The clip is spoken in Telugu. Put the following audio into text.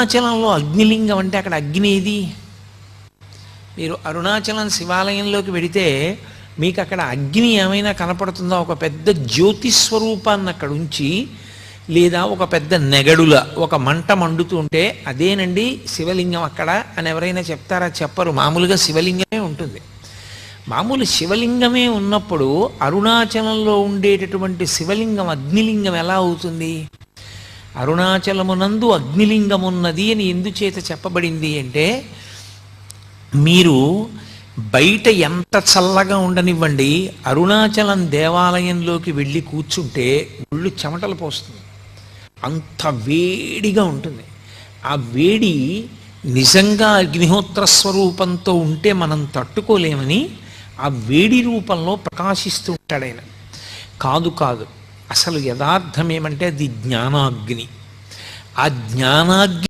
అరుణాచలంలో అగ్నిలింగం అంటే అక్కడ అగ్ని ఏది? మీరు అరుణాచలం శివాలయంలోకి వెడితే మీకు అక్కడ అగ్ని ఏమైనా కనపడుతుందా? ఒక పెద్ద జ్యోతి స్వరూపాన్ని అక్కడ ఉంచి లేదా ఒక పెద్ద నెగడుల ఒక మంట మండుతూ ఉంటే అదేనండి శివలింగం అక్కడ అని ఎవరైనా చెప్తారా? చెప్పరు. మామూలుగా శివలింగమే ఉంటుంది. మామూలు శివలింగమే ఉన్నప్పుడు అరుణాచలంలో ఉండేటటువంటి శివలింగం అగ్నిలింగం ఎలా అవుతుంది? అరుణాచలమునందు అగ్నిలింగమున్నది అని ఎందుచేత చెప్పబడింది అంటే మీరు బయట ఎంత చల్లగా ఉండనివ్వండి అరుణాచలం దేవాలయంలోకి వెళ్ళి కూర్చుంటే ఒళ్ళు చెమటలు పోస్తుంది. అంత వేడిగా ఉంటుంది. ఆ వేడి నిజంగా అగ్నిహోత్ర స్వరూపంతో ఉంటే మనం తట్టుకోలేమని ఆ వేడి రూపంలో ప్రకాశిస్తూ ఉంటాడు ఆయన. కాదు కాదు. అసలు యథార్థం ఏమంటే అది జ్ఞానాగ్ని. ఆ జ్ఞానాగ్ని